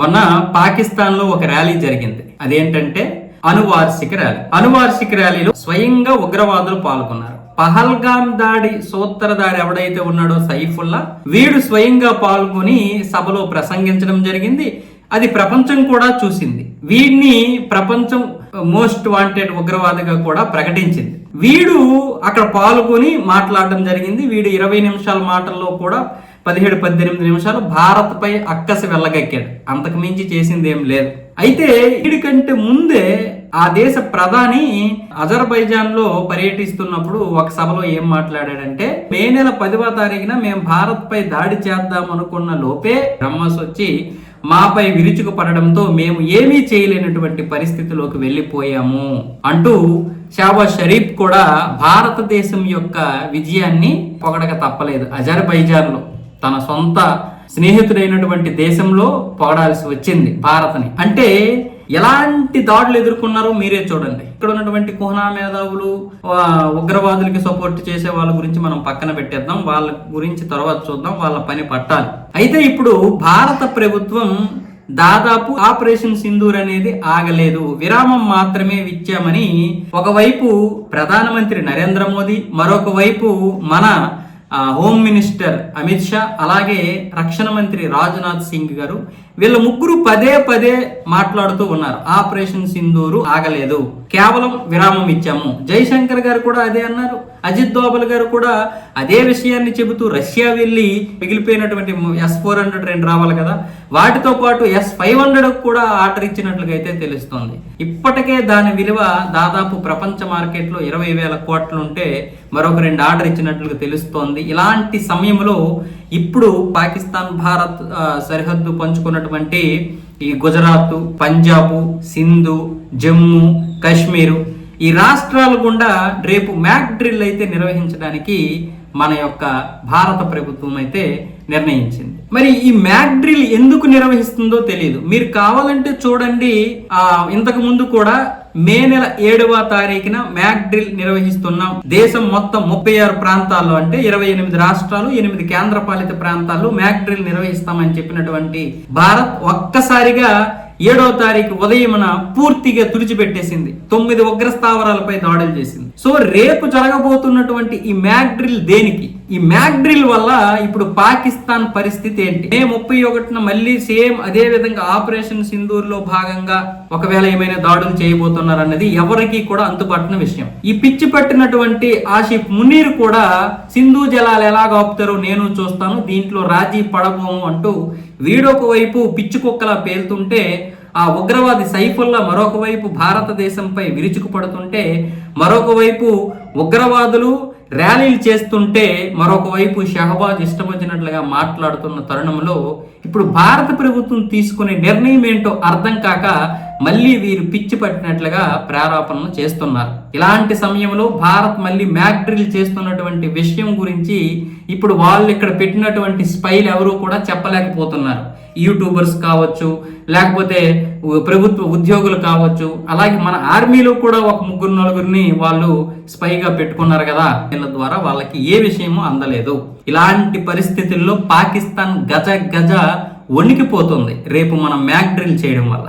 మొన్న పాకిస్తాన్లో ఒక ర్యాలీ జరిగింది. అదేంటంటే అనువార్షిక ర్యాలీ. అనువార్షిక ర్యాలీలో స్వయంగా ఉగ్రవాదులు పాల్గొన్నారు. పహల్గామ్ దాడి సూత్రధారి ఎవడైతే ఉన్నాడో సైఫుల్లా వీడు స్వయంగా పాల్గొని సభలో ప్రసంగించడం జరిగింది. అది ప్రపంచం కూడా చూసింది. వీడిని ప్రపంచం మోస్ట్ వాంటెడ్ ఉగ్రవాదిగా కూడా ప్రకటించింది. వీడు అక్కడ పాల్గొని మాట్లాడడం జరిగింది. వీడు ఇరవై నిమిషాల మాటల్లో కూడా పదిహేడు పద్దెనిమిది నిమిషాలు భారత్ పై అక్కసి వెళ్ళగక్కాడు. అంతకు మించి చేసింది ఏం లేదు. అయితే వీడికంటే ముందే ఆ దేశ ప్రధాని అజర్బైజాన్లో పర్యటిస్తున్నప్పుడు ఒక సభలో ఏం మాట్లాడాడంటే మే నెల పదివ తారీఖున మేము భారత్ పై దాడి చేద్దాం అనుకున్న లోపే బ్రహ్మస్ వచ్చి మాపై విరుచుకు పడడంతో మేము ఏమీ చేయలేనటువంటి పరిస్థితిలోకి వెళ్ళిపోయాము అంటూ షాబాజ్ షరీఫ్ కూడా భారతదేశం యొక్క విజయాన్ని పొగడక తప్పలేదు అజర్బైజాన్లో తన సొంత స్నేహితుడైనటువంటి దేశంలో పొగడాల్సి వచ్చింది భారత్ని. అంటే ఎలాంటి దాడులు ఎదుర్కొన్నారో మీరే చూడండి. ఇక్కడ ఉన్నటువంటి కుహనా మేధావులు ఉగ్రవాదులకి సపోర్ట్ చేసే వాళ్ళ గురించి మనం పక్కన పెట్టేద్దాం. వాళ్ళ గురించి తర్వాత చూద్దాం. వాళ్ళ పని పట్టాలి. అయితే ఇప్పుడు భారత ప్రభుత్వం దాదాపు ఆపరేషన్ సింధూర్ అనేది ఆగలేదు. విరామం మాత్రమే ఇచ్చామని ఒకవైపు ప్రధానమంత్రి నరేంద్ర మోదీ మరొక వైపు మన హోమ్ మినిస్టర్ అమిత్ షా అలాగే రక్షణ మంత్రి రాజ్నాథ్ సింగ్ గారు వీళ్ళ ముగ్గురు పదే పదే మాట్లాడుతూ ఉన్నారు. ఆపరేషన్ సింధూరు ఆగలేదు. కేవలం విరామం ఇచ్చాము. జయశంకర్ గారు కూడా అదే అన్నారు. అజిత్ దోబల్ గారు కూడా అదే విషయాన్ని చెబుతూ రష్యా వెళ్ళి మిగిలిపోయినటువంటి ఎస్ ఫోర్ హండ్రెడ్ రెండు రావాలి కదా. వాటితో పాటు ఎస్ ఫైవ్ హండ్రెడ్ కూడా ఆర్డర్ ఇచ్చినట్లుగా అయితే తెలుస్తోంది. ఇప్పటికే దాని విలువ దాదాపు ప్రపంచ మార్కెట్లో ఇరవై వేల కోట్లు ఉంటే మరొక రెండు ఆర్డర్ ఇచ్చినట్లుగా తెలుస్తోంది. ఇలాంటి సమయంలో ఇప్పుడు పాకిస్తాన్ భారత్ సరిహద్దు పంచుకున్న ఉన్నటువంటి ఈ గుజరాత్ పంజాబ్ సింధు జమ్మూ కాశ్మీరు ఈ రాష్ట్రాల గుండా రేపు మ్యాక్ డ్రిల్ అయితే నిర్వహించడానికి మన యొక్క భారత ప్రభుత్వం అయితే నిర్ణయించింది. మరి ఈ మ్యాక్ డ్రిల్ ఎందుకు నిర్వహిస్తుందో తెలియదు మీరు కావాలంటే చూడండి ఆ ఇంతకు ముందు కూడా మే నెల ఏడవ తారీఖున మ్యాక్ డ్రిల్ నిర్వహిస్తున్నాం దేశం మొత్తం ముప్పై ఆరు ప్రాంతాల్లో అంటే ఇరవై ఎనిమిది రాష్ట్రాలు ఎనిమిది కేంద్ర పాలిత ప్రాంతాల్లో మ్యాక్ డ్రిల్ నిర్వహిస్తామని చెప్పినటువంటి భారత్ ఒక్కసారిగా ఏడవ తారీఖు ఉదయమున పూర్తిగా తుడిచిపెట్టేసింది. తొమ్మిది ఉగ్ర స్థావరాలపై దాడులు చేసింది. సో రేపు జరగబోతున్నటువంటి ఈ మ్యాక్ డ్రిల్ దేనికి? ఈ మ్యాక్ డ్రిల్ వల్ల ఇప్పుడు పాకిస్తాన్ పరిస్థితి ఏంటి? మే ముప్పై ఒకటిన మళ్ళీ సేమ్ అదే విధంగా ఆపరేషన్ సింధూర్లో భాగంగా ఒకవేళ ఏమైనా దాడులు చేయబోతున్నారన్నది ఎవరికి కూడా అంతుపట్టిన విషయం. ఈ పిచ్చి పట్టినటువంటి ఆషిఫ్ మునీర్ కూడా సింధు జలాలు ఎలా ఆపుతారో నేను చూస్తాను. దీంట్లో రాజీ పడబోము అంటూ వీడొక వైపు పిచ్చి కుక్కలా పేలుతుంటే ఆ ఉగ్రవాది సైఫుల్లా మరొక వైపు భారతదేశంపై విరుచుకుపడుతుంటే మరొక వైపు ఉగ్రవాదులు ర్యాలీలు చేస్తుంటే మరొక వైపు షహబాజ్ ఇష్టం వచ్చినట్లుగా మాట్లాడుతున్న తరుణంలో ఇప్పుడు భారత ప్రభుత్వం తీసుకునే నిర్ణయం ఏంటో అర్థం కాక మళ్ళీ వీరు పిచ్చి పట్టినట్లుగా ప్రారోపణలు చేస్తున్నారు. ఇలాంటి సమయంలో భారత్ మళ్ళీ మ్యాక్ డ్రిల్ చేస్తున్నటువంటి విషయం గురించి ఇప్పుడు వాళ్ళు ఇక్కడ పెట్టినటువంటి స్పైలు ఎవరూ కూడా చెప్పలేకపోతున్నారు. యూట్యూబర్స్ కావచ్చు లేకపోతే ప్రభుత్వ ఉద్యోగులు కావచ్చు అలాగే మన ఆర్మీలో కూడా ఒక ముగ్గురు నలుగురిని వాళ్ళు స్పైగా పెట్టుకున్నారు కదా. వీళ్ళ ద్వారా వాళ్ళకి ఏ విషయము అందలేదు. ఇలాంటి పరిస్థితుల్లో పాకిస్తాన్ గజ గజ వణికిపోతుంది. రేపు మనం మ్యాక్ డ్రిల్ చేయడం వల్ల.